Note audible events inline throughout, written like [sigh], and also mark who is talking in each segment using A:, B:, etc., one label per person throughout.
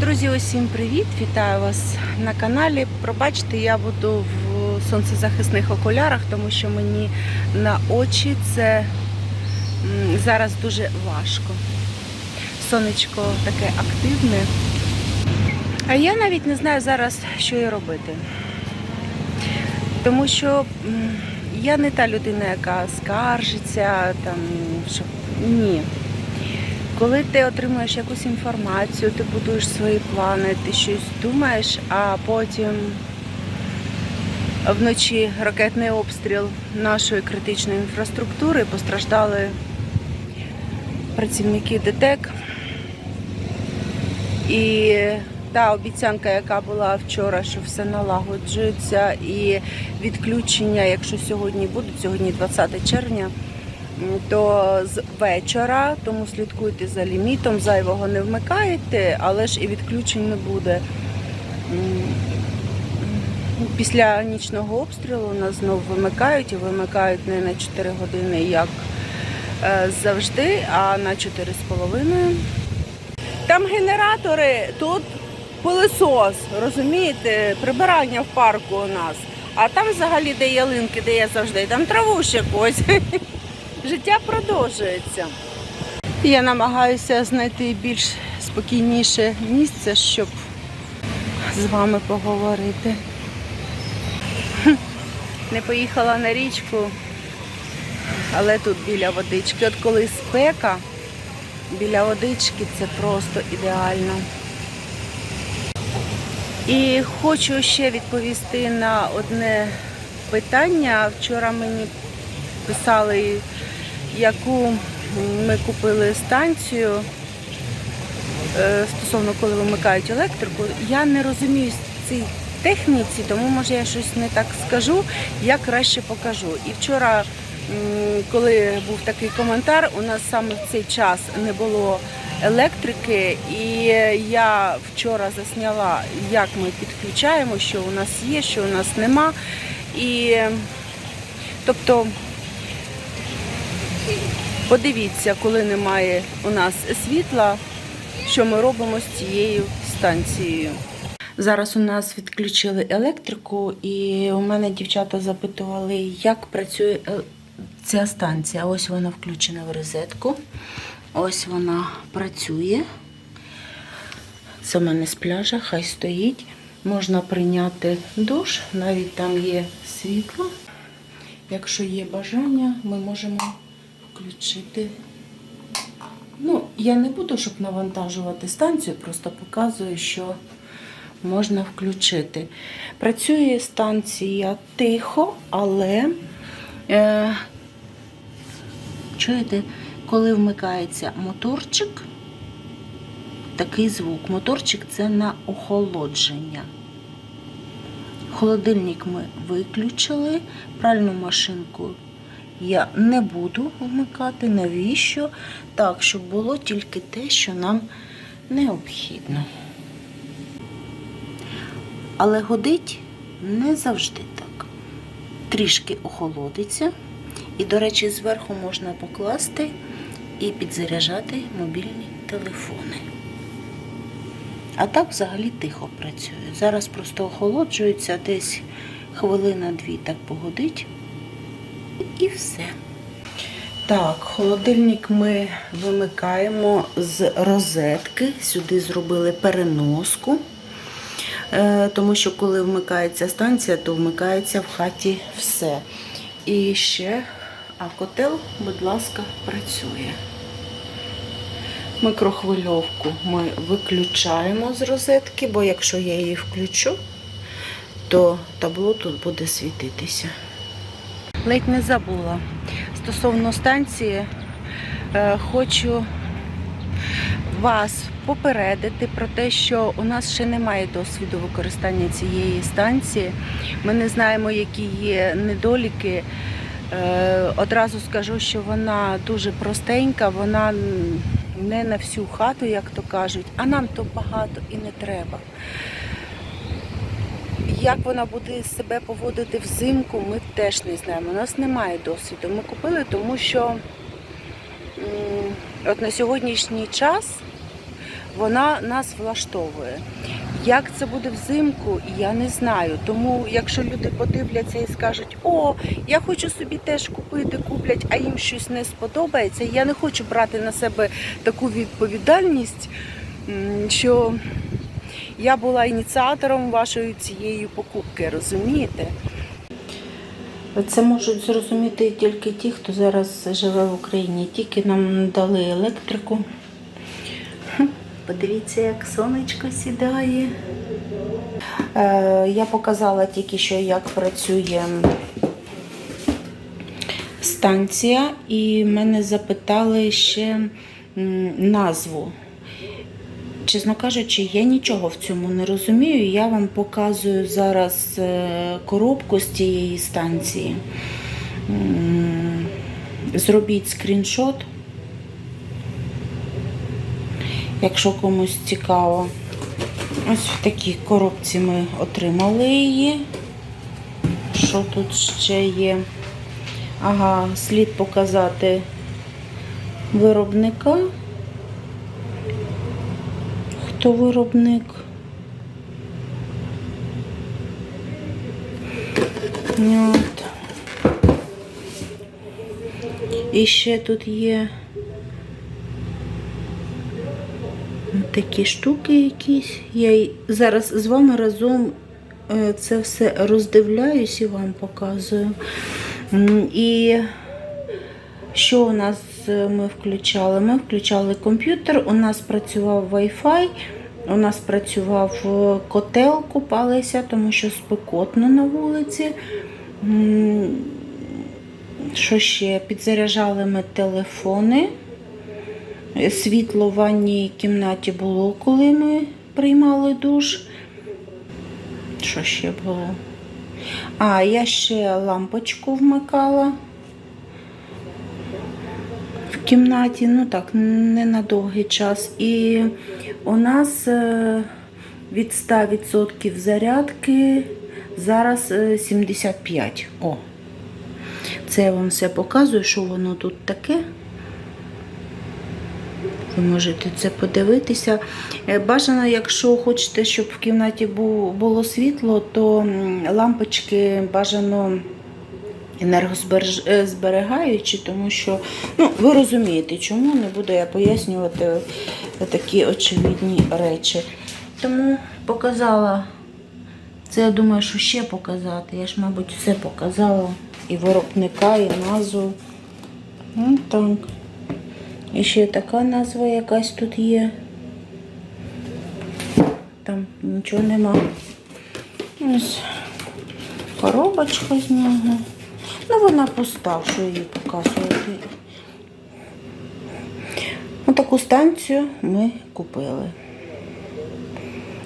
A: Друзі, усім привіт! Вітаю вас на каналі. Пробачте, я буду в сонцезахисних окулярах, тому що мені на очі це зараз дуже важко. Сонечко таке активне. А я навіть не знаю зараз, що і робити. Тому що я не та людина, яка скаржиться, там, що ні. Коли ти отримуєш якусь інформацію, ти будуєш свої плани, ти щось думаєш, а потім вночі ракетний обстріл нашої критичної інфраструктури постраждали працівники ДТЕК. І та обіцянка, яка була вчора, що все налагоджується, і відключення, якщо сьогодні будуть, сьогодні 20 червня, то вечора, тому слідкуйте за лімітом, зайвого не вмикайте, але ж і відключень не буде. Після нічного обстрілу нас знову вимикають і вимикають не на 4 години, як е, завжди, а на 4,5. Там генератори, тут пилисос, розумієте, прибирання в парку у нас. А там взагалі, де ялинки, де я завжди, там траву ще ось. [laughs] Життя продовжується. Я намагаюся знайти більш спокійніше місце, щоб з вами поговорити. [laughs] Не поїхала на річку, але тут біля водички. От коли спека, біля водички це просто ідеально. І хочу ще відповісти на одне питання. Вчора мені писали, яку ми купили станцію е, стосовно коли вимикають електрику. Я не розумію цій техніці, тому може я щось не так скажу, я краще покажу. І вчора, коли був такий коментар, у нас саме в цей час не було електрики, і я вчора засняла, як ми підключаємо, що у нас є, що у нас нема. І тобто подивіться, коли немає у нас світла, що ми робимо з цією станцією. Зараз у нас відключили електрику, і у мене дівчата запитували, як працює е, ця станція. Ось вона включена в розетку. Ось вона працює. Це в мене з пляжа, хай стоїть. Можна прийняти душ, навіть там є світло. Якщо є бажання, ми можемо включити. Ну, я не буду, щоб навантажувати станцію, просто показую, що можна включити. Працює станція тихо, але е, чуєте, коли вмикається моторчик, такий звук. Моторчик це на охолодження. Холодильник ми виключили, пральну машинку я не буду вмикати. Навіщо? Так, щоб було тільки те, що нам необхідно. Але годить не завжди так. Трішки охолодиться. І, до речі, зверху можна покласти і підзаряджати мобільні телефони. А так взагалі тихо працює. Зараз просто охолоджується десь хвилина-дві так погодить. І все. Так, холодильник ми вимикаємо з розетки. Сюди зробили переноску. Е, Тому що коли вмикається станція, то вмикається в хаті все. І ще, а котел, будь ласка, працює. Микрохвильовку ми виключаємо з розетки, бо якщо я її включу, то табло тут буде світитися. Ледь не забула. Стосовно станції, е, хочу вас попередити про те, що у нас ще немає досвіду використання цієї станції. Ми не знаємо, які є недоліки. Е, Одразу скажу, що вона дуже простенька, вона не на всю хату, як то кажуть, а нам то багато і не треба. Як вона буде себе поводити взимку, ми теж не знаємо. У нас немає досвіду. Ми купили, тому що от на сьогоднішній час вона нас влаштовує. Як це буде взимку, я не знаю. Тому, якщо люди подивляться і скажуть, о, я хочу собі теж купити, куплять, а їм щось не сподобається, я не хочу брати на себе таку відповідальність, що я була ініціатором вашої цієї покупки, розумієте? Це можуть зрозуміти тільки ті, хто зараз живе в Україні. Тільки нам дали електрику. Подивіться, як сонечко сідає. Е, я показала тільки що, як працює станція, і мене запитали ще назву. Чесно кажучи, я нічого в цьому не розумію. Я вам показую зараз е, коробку з цієї станції. Зробіть скріншот, якщо комусь цікаво. Ось в такій коробці ми отримали її. Що тут ще є? Ага, слід показати виробника. Хто виробник? От. І ще тут є такі штуки якісь. Я зараз з вами разом е, це все роздивляюсь і вам показую. І що у нас е, ми включали? Ми включали комп'ютер, у нас працював Wi-Fi, у нас працював е, котел, купалися, тому що спекотно на вулиці. Що ще? Підзаряджали ми телефони. Світло в ванній кімнаті було, коли ми приймали душ. Що ще було? А, я ще лампочку вмикала кімнаті, ну так, не на довгий час. І у нас е, від 100% зарядки зараз е, 75. О, це я вам все показую, що воно тут таке. Ви можете це подивитися. Е, Бажано, якщо хочете, щоб в кімнаті було світло, то лампочки бажано енергозберігаючі, тому що ну, ви розумієте, чому не буду я пояснювати такі очевидні речі. Тому показала. Це я думаю, що ще показати. Я ж, мабуть, все показала. І виробника, і назву. Ну, так. І ще така назва якась тут є. Там нічого нема. Ось коробочка з нього. Ну, вона пуста, що її показувати. Ось таку станцію ми купили.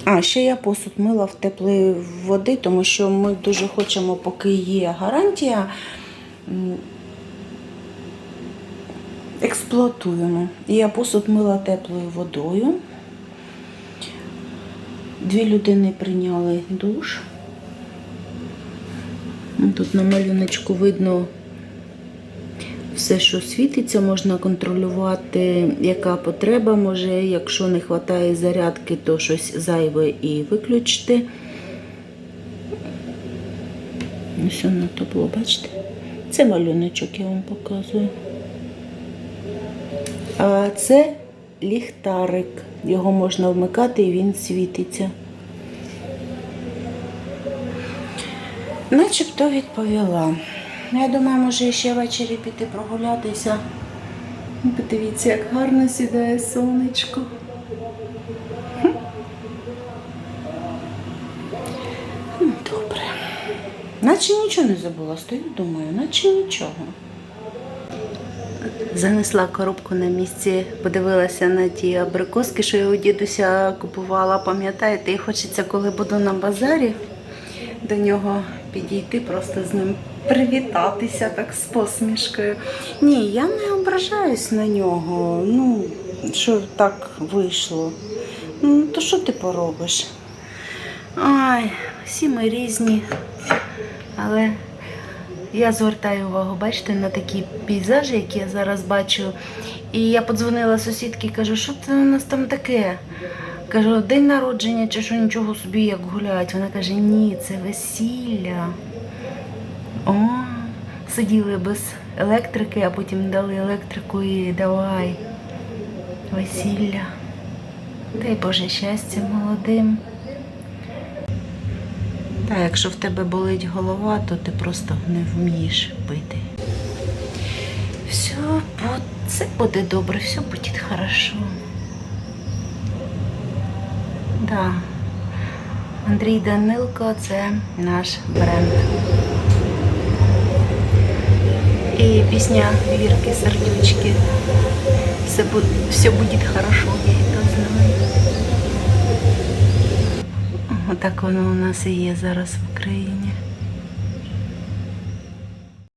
A: А, ще я посуд мила в теплої води, тому що ми дуже хочемо, поки є гарантія, експлуатуємо. І я посуд мила теплою водою. Дві людини прийняли душ. Тут на малюночку видно все, що світиться, можна контролювати, яка потреба може. Якщо не вистачає зарядки, то щось зайве і виключити. Ось воно табло, бачите? Це малюночок, я вам показую. А це ліхтарик. Його можна вмикати і він світиться. Начебто відповіла. Я думаю, може ще ввечері піти прогулятися. Подивіться, як гарно сідає сонечко. Добре. Наче нічого не забула, стою, думаю, наче нічого. Занесла коробку на місці, подивилася на ті абрикоски, що я у дідуся купувала, пам'ятаєте, і хочеться, коли буду на базарі, до нього підійти, просто з ним привітатися так з посмішкою. Ні, я не ображаюсь на нього. Ну, що так вийшло. Ну, то що ти поробиш? Ай, всі ми різні. Але Я звертаю увагу, бачите, на такі пейзажі, які я зараз бачу. І я подзвонила сусідці, кажу, що це у нас там таке? Кажу, день народження чи що нічого собі як гуляють. Вона каже, ні, це весілля. О, сиділи без електрики, а потім дали електрику і давай. Весілля. Дай Боже щастя молодим. Та якщо в тебе болить голова, то ти просто не вмієш пити. Все, все буде добре, все буде хорошо. Да. Андрій Данилко це наш бренд. І пісня Вірки Сердючки. Все, буде, все буде хорошо, я это знаю. Отак воно у нас і є зараз в Україні.